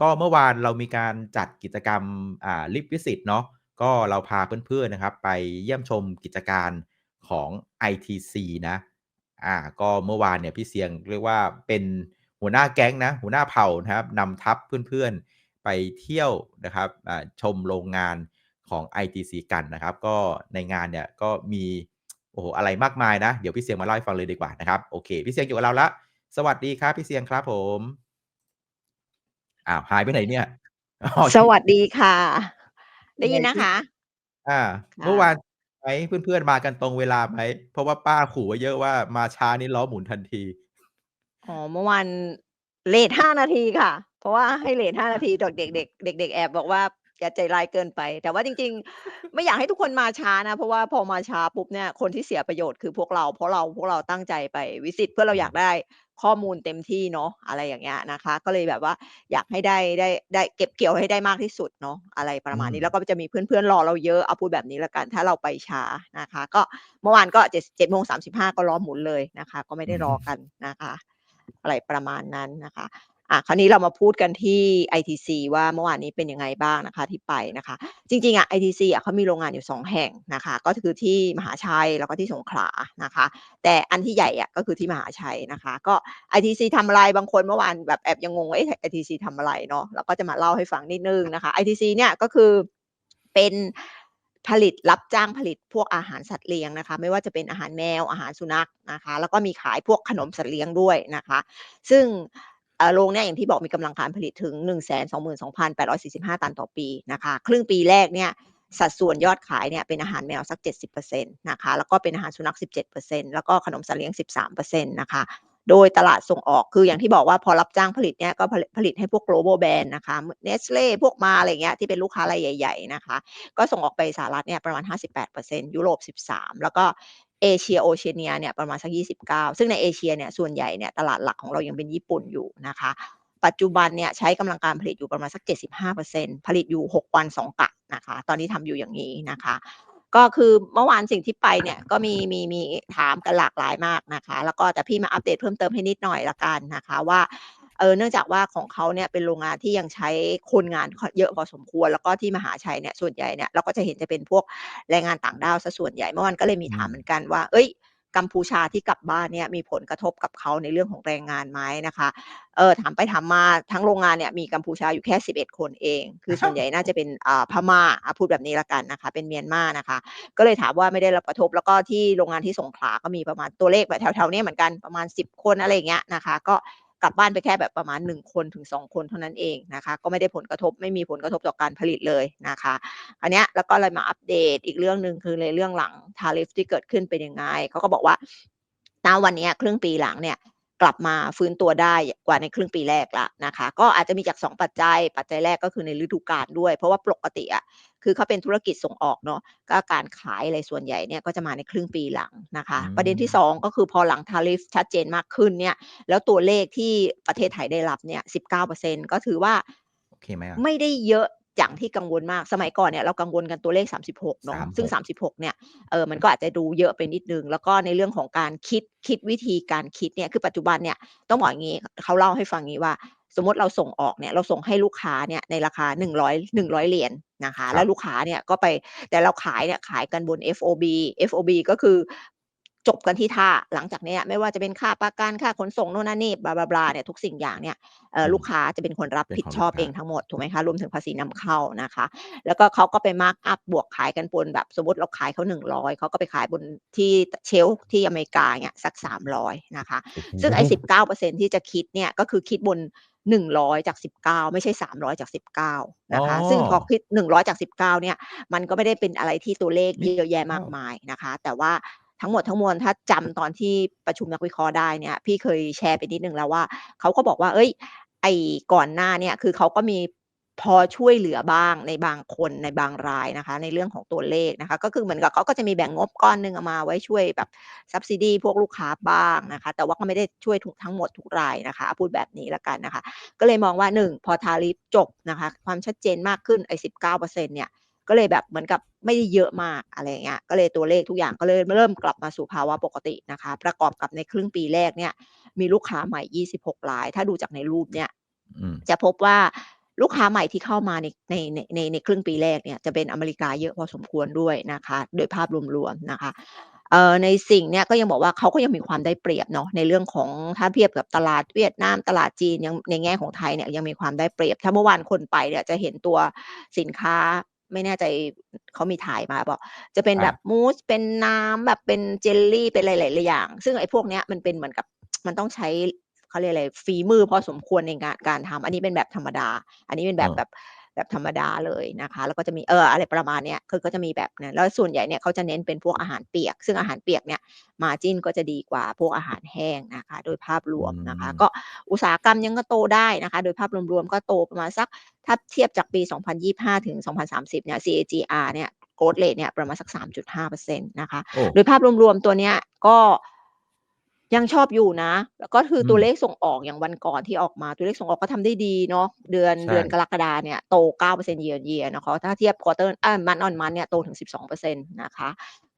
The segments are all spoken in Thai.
ก็เมื่อวานเรามีการจัดกิจกรรมอ่า Live Visit เนาะก็เราพาเพื่อนๆนะครับไปเยี่ยมชมกิจการของ ITC นะอ่าก็เมื่อวานเนี่ยพี่เสียงเรียกว่าเป็นหัวหน้าแก๊งนะหัวหน้าเผ่านะครับนำทัพเพื่อนๆไปเที่ยวนะครับชมโรงงานของ ITC กันนะครับ ก็ในงานเนี่ยก็มีโอ้โฮอะไรมากมายนะ เดี๋ยวพี่เสียงมาเล่าให้ฟังเลยดีกว่านะครับ โอเค พี่เสียงอยู่กับเราล้วสวัสดีครับ พี่เสียงครับผม อ้าวหายไปไหนเนี่ย?อ๋อสวัสดีค่ะ ไดยั้งไยงินนะสิ?คะ?อาคเมื่่อวานะไหมเพื่อนๆมากันตรงเวลาไหม?เพราะว่าป้าขู่ไว้เยอะว่ามาช้านี่ล้อหมุนทันที อ๋อ เมื่อวานเลต5นาทีค่ะ เพราะว่าให้เลต5นาทีดอกเด็กๆเด็กๆแอบบอกว่า"แกใจร้ายเกินไป"แต่ว่าจริง ๆ ไม่อยากให้ทุกคนมาช้านะ เพราะว่าพอมาช้าปุ๊บเนี่ยคนที่เสียประโยชน์คือพวกเราเพราะเราพวกเราตั้งใจไปวิสิตเพื่อเราอืมอยากได้ ข้อมูลเต็มที่เนาะอะไรอย่างเงี้ยนะคะ ก็เลยแบบว่าอยากให้ได้ได้ได้เก็บเกี่ยวให้ได้มากที่สุดเนาะอะไรปอรืะมาณนี้แล้วมก็จะมีเพื่อนๆรอเราเยอะเอาพูดแบบนี้แล้วกันถ้าเราไปช้านะคะ ก็เมื่อวานก็7 7:35ก็ล้อหมุนเลยนะคะ ก็ไม่ได้รอกันนะคะ อะไรประมาณนั้นนะคะ อ่าคราวนี้เรามาพูดกันที่ ITC ว่าเมื่อวานนี้เป็นยังไงบ้างนะคะที่ไปนะคะ จริงๆอะ ITC อะเขามีโรงงานอยู่ 2 แห่งนะคะ ก็คือที่มหาชัยแล้วก็ที่สงขลานะคะ แต่อันที่ใหญ่อะก็คือที่มหาชัยนะคะ ก็ ITC ทำอะไรบางคนเมื่อวานแบบแอบยังงงว่าเอ๊ะ ITC ทำอะไรเนาะเราก็จะมาเล่าให้ฟังนิดนึงนะคะ ITC เนี่ยก็คือเป็นผลิตรับจ้างผลิตพวกอาหารสัตว์เลี้ยงนะคะ ไม่ว่าจะเป็นอาหารแมวอาหารสุนัขนะคะ แล้วก็มีขายพวกขนมสัตว์เลี้ยงด้วยนะคะ ซึ่ง โรงเนี่ยอย่างที่บอกมีกำลังการผลิตถึง 122,845 ตันต่อปีนะคะ ครึ่งปีแรกเนี่ยสัดส่วนยอดขายเนี่ยเป็นอาหารแมวสัก 70%นะคะ แล้วก็เป็นอาหารสุนัข 17%แล้วก็ขนมสัตว์เลี้ยง 13%นะคะ โดยตลาดส่งออกคืออย่างที่บอกว่าพอรับจ้างผลิตเนี่ยก็ผลิตให้พวก global brand นะคะ Nestlé พวก Mars อะไรเงี้ยที่เป็นลูกค้ารายใหญ่ ๆ นะคะ ก็ส่งออกไปสหรัฐเนี่ยประมาณ 58%ยุโรป 13 แล้วก็ เอเชีย Oceania เนี่ยประมาณสัก 29 ซึ่งในเอเชียเนี่ยส่วนใหญ่เนี่ยตลาดหลักของเรายังเป็นญี่ปุ่นอยู่นะคะ ปัจจุบันเนี่ยใช้กำลังการผลิตอยู่ประมาณสัก 75%ผลิตอยู่ 6 วัน 2 กะนะคะ ตอนนี้ทำอยู่อย่างงี้นะคะก็คือเมื่อวานสิ่งที่ไปเนี่ยก็มีมีมีถามกันหลากหลายมากนะคะ แล้วก็แต่พี่มาอัปเดตเพิ่มเติมให้นิดหน่อยล้วกันนะคะว่า เออเนื่องจากว่าของเขาเนี่ยเป็นโรงงานที่ยังใช้คนงานเยอะพอสมควร แล้วก็ที่มหาชัยเนี่ยส่วนใหญ่เนี่ยเราก็จะเห็นจะเป็นพวกแรงงานต่างด้าวเสียส่วนใหญ่เมื่อวานก็เลยมีถามเหมือนกันว่าเฮ้ยกัมพูชาที่กลับบ้านเนี่ยมีผลกระทบกับเขาในเรื่องของแรงงานไหมนะคะเออถามไปถามมาทั้งโรงงานเนี่ยมีกัมพูชาอยู่แค่ 11 คนเอง คือส่วนใหญ่น่าจะเป็นอ่าพม่าอาพูดแบบนี้ล้วกันนะคะ เป็นเมียนมานะคะ ก็เลยถามว่าไม่ได้รับกระทบแล้วก็ที่โรงงานที่สงขลาก็มีประมาณตัวเลขแบบแถวๆนี้เหมือนกันประมาณ 10 คนอะไรเงี้ยนะคะ ก็ กลับบ้านไปแค่แบบประมาณ 1 คนถึง 2 คนเท่านั้นเองนะคะ ก็ไม่ได้ผลกระทบไม่มีผลกระทบต่อการผลิตเลยนะคะอันนี้แล้วก็เลยมาอัปเดตอีกเรื่องหนึ่งคือในเรื่องหลัง tariff ที่เกิดขึ้นเป็นยังไงเขาก็บอกว่าณวันนี้ครึ่งปีหลังเนี่ยกลับมาฟื้นตัวได้กว่าในครึ่งปีแรกล้วนะคะ ก็อาจจะมีจาก 2 ปัจจัย ปัจจัยแรกก็คือในฤดูกาลด้วย เพราะว่าปกติอะ คือเขาเป็นธุรกิจส่งออกเนาะก็การขายอะไรส่วนใหญ่เนี่ยก็จะมาในครึ่งปีหลังนะคอืะประเด็นที่ม2ก็คือพอหลัง tariff ชัดเจนมากขึ้นเนี่ยแล้วตัวเลขที่ประเทศไทยได้รับเนี่ย19%ก็ถือว่าโอเคไหมอะ?ไม่ได้เยอะอย่างที่กังวลมาก สมัยก่อนเนี่ยเรากังวลกันตัวเลข 36เนาะ ซึ่ง 36 36เนี่ย เอ่อมันก็อาจจะดูเยอะไปนิดหนึ่งแล้วก็ในเรื่องของการคิด คิดวิธีการคิดเนี่ย คือปัจจุบันเนี่ย ต้องบอกอย่างงี้ เขาเล่าให้ฟังงี้ว่า สมมุติเราส่งออกเนี่ย เราส่งให้ลูกค้าเนี่ยในราคา 100 100 เหรียญ นะคะคแรลั้บวลูกค้าเนี่ยก็ไปแต่เราขายเนี่ยขายกันบน FOB FOB ก็คือ จบกันที่ท่าหลังจากเนี้ยไม่ว่าจะเป็นค่าประกันค่าขนส่งโน่นนั่นนี่บลาๆๆเนี่ยทุกสิ่งอย่างเนี่ยเอ่ออืมลูกค้าจะเป็นคนรับเป็นขผิดชอบองลูกค้เอางทั้งหมดถูกไหมคะรวมถึงภาษีนำเข้านะคะ แล้วก็เขาก็ไปมาร์กอัปบวกขายกันบนแบบสมมุติเราขายเขา100เขาก็ไปขายบนที่ตเชลฟ์ที่อเมริกาเงี้ยสัก 300นะคะโอ้โซึ่งไอ้ฮ!19%ที่จะคิดเนี่ยก็คือคิดบน100จาก19ไม่ใช่300จาก19อ๋นะคะ ซึ่งพออคิด100จาก19เนี่ย มันก็ไม่ได้เป็นอะไรที่ตัวเลขนิดเยอะแยะเดมีายวกมายนะคะ แต่ว่า ทั้งหมดทั้งมวลถ้าจำตอนที่ประชุมนักวิเคราะห์ได้เนี่ย พี่เคยแชร์ไปนิดหนึ่งแล้วว่าเขาก็บอกว่าเฮ้ย ไอ้ก่อนหน้าเนี่ยคือเขาก็มีพอช่วยเหลือบ้างในบางคนในบางรายนะคะ ในเรื่องของตัวเลขนะคะ ก็คือเหมือนกับเขาก็จะมีแบ่งงบก้อนหนึ่งเอามาไว้ช่วยแบบ subsidy พวกลูกค้าบ้างนะคะ แต่ว่าก็ไม่ได้ช่วยทุกทั้งหมดทุกรายนะคะ พูดแบบนี้แล้วกันนะคะ ก็เลยมองว่า 1 พอ tariff จบนะคะ ความชัดเจนมากขึ้นไอ้19%เนี่ย ก็เลยแบบเหมือนกับไม่ได้เยอะมากอะไรอย่างเงี้ยก็เลยตัวเลขทุกอย่างก็เลยเริ่มกลับมาสู่ภาวะปกตินะคะ ประกอบกับในครึ่งปีแรกเนี่ย มีลูกค้าใหม่ 26ราย ถ้าดูจากในรูปเนี่ยอืมจะพบว่าลูกค้าใหม่ที่เข้ามาในในในในในครึ่งปีแรกเนี่ยจะเป็นอเมริกาเยอะพอสมควรด้วยนะคะ โดยภาพรวมๆนะคะเอ่อในสิ่งเนี้ยก็ยังบอกว่าเขาก็ยังมีความได้เปรียบเนาะในเรื่องของถ้าเทียบกับตลาดเวียดนามตลาดจีนยังในแง่ของไทยเนี่ยยังมีความได้เปรียบ ถ้าเมื่อวานคนไปเนี่ยจะเห็นตัวสินค้า ไม่แน่ใจเขามีถ่ายมาบอกจะเป็นคแบรับบมูสเป็นน้ำแบบเป็นเจลลี่เป็นหลายๆอย่าง ซึ่งไอ้พวกเนี้ยมันเป็นเหมือนกับมันต้องใช้เขาเรียกอะไรฝีมือพอสมควรในการการทำอันนี้เป็นแบบธรรมดา อันนี้เป็นแบบเออแบบ แบบธรรมดาเลยนะคะ แล้วก็จะมีเอออะไรประมาณเนี้ยคือก็จะมีแบบนั้นแล้วส่วนใหญ่เนี่ยเขาจะเน้นเป็นพวกอาหารเปียก ซึ่งอาหารเปียกเนี่ยมาจิ้นก็จะดีกว่าพวกอาหารแห้งนะคะ โดยภาพรวมนะคะอืมก็อุตสาหกรรมยังก็โตได้นะคะ โดยภาพรวมๆก็โตประมาณสักถ้าเทียบจากปี 2025 ถึง 2030 เนี่ย CAGR เนี่ย growth rate เนี่ยประมาณสัก 3.5%นะคะโอ้โดยภาพรวมๆตัวเนี้ยก็ ยังชอบอยู่นะ แล้วก็คืออมตัวเลขส่งออกอย่างวันก่อนที่ออกมา ตัวเลขส่งออกก็ทำได้ดีเนาะ เดือน ใช่ เดือนกรกฎาเนี่ยโต 9% year on year นะคะ ถ้าเทียบ quarter อ่า month on month เนี่ยโตถึง 12%นะคะ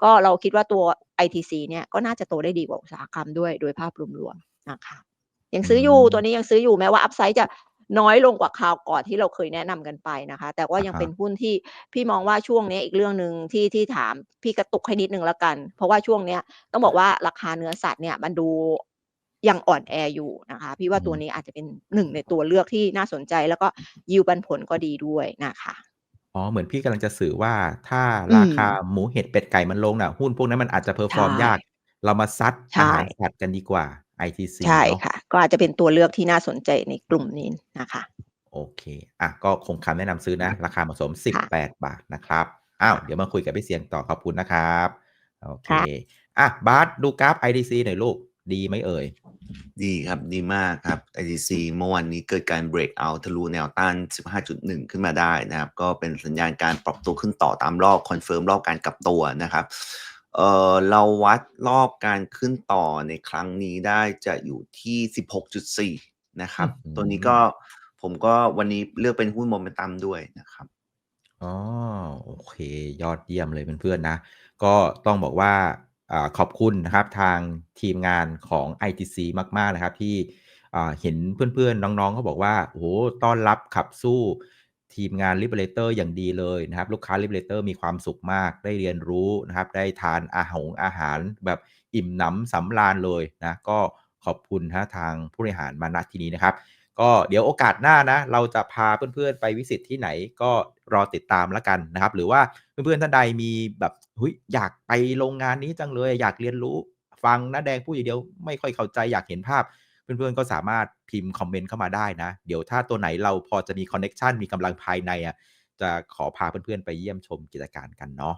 ก็เราคิดว่าตัว ITC เนี่ยก็น่าจะโตได้ดีกว่าอุตสาหกรรมด้วย โดยภาพรวม ๆ นะคะ ยังซื้ออยู่อืมตัวนี้ยังซื้ออยู่ แม้ว่า upside จะ น้อยลงกว่าคราวก่อนที่เราเคยแนะนำกันไปนะคะ แต่ว่ายังอะฮะเป็นหุ้นที่พี่มองว่าช่วงเนี้ยอีกเรื่องหนึ่งที่ที่ถามพี่กระตุกให้นิดนึงแล้วกัน เพราะว่าช่วงเนี้ยต้องบอกว่าราคาเนื้อสัตว์เนี่ยมันดูยังอ่อนแออยู่นะคะ พี่ว่าอืตัวมนี้อาจจะเป็นหนึ่งในตัวเลือกที่น่าสนใจ แล้วก็ยิวปันผลก็ดีด้วยนะคะอ๋อเหมือนพี่กำลังจะสื่อว่าถ้าอืรามคาหมูเห็ดเป็ดไก่มันลงน่ะหุ้นพวกนั้นมันอาจจะเพอร์ฟอร์มใช่ยาก เรามาซัดใช่อาหารสัตว์กันดีกว่า ITC ใช่เนาะค่ะ ก็อาจจะเป็นตัวเลือกที่น่าสนใจในกลุ่มนี้นะคะ โอเค อะ ก็คงคำแนะนำซื้อนะ ราคาเหมาะสมค่ะ18 บาทนะครับ อ้าว เดี๋ยวมาคุยกับพี่เสียงต่อขอบคุณนะครับ โอเคค่ะอะ บาสดูกราฟ ITC หน่อยลูก ดีไหมเอ่ย?ดีครับ ดีมากครับ ITC เมื่อวานนี้เกิดการเบรกเอาต์ทะลุแนวต้าน 15.1 ขึ้นมาได้นะครับ ก็เป็นสัญญาณการปรับตัวขึ้นต่อตามรอบ คอนเฟิร์มรอบการกลับตัวนะครับ เอ่อเราวัดรอบการขึ้นต่อในครั้งนี้ได้จะอยู่ที่ 16.4 นะครัอื้บอฮืตัวนี้ก็อผมก็วันนี้เลือกเป็นหุ้น Momentum ด้วยนะครับ อ๋อโอเค ยอดเยี่ยมเลยเพื่อนๆนะ ก็ต้องบอกว่าอ่าขอบคุณนะครับทางทีมงานของ ITC มากๆนะครับที่อ่าเห็นเพื่อนๆ น้องๆเขาบอกว่าโอ้โฮต้อนรับขับสู้ ทีมงาน Liberator อย่างดีเลยนะครับลูกค้า Liberator มีความสุขมากได้เรียนรู้นะครับได้ทานอาหงอาหารแบบอิ่มหนำสำราญเลยนะก็ขอบคุณนะทางผู้บริหารมาณที่นี้นะครับ ก็เดี๋ยวโอกาสหน้านะเราจะพาเพื่อนๆ ไปวิสิตที่ไหนก็รอติดตามแล้วกันนะครับ หรือว่าเพื่อนๆท่านใดมีแบบเฮ้ยอยากไปโรงงานนี้จังเลย อยากเรียนรู้ฟังน้าแดงพูดอย่างเดียวไม่ค่อยเข้าใจอยากเห็นภาพ เพื่อนๆก็สามารถพิมพ์คอมเมนต์เข้ามาได้นะ เดี๋ยวถ้าตัวไหนเราพอจะมีคอนเน็กชันมีกำลังภายในอะจะขอพาเพื่อนๆไปเยี่ยมชมกิจการกันเนาะ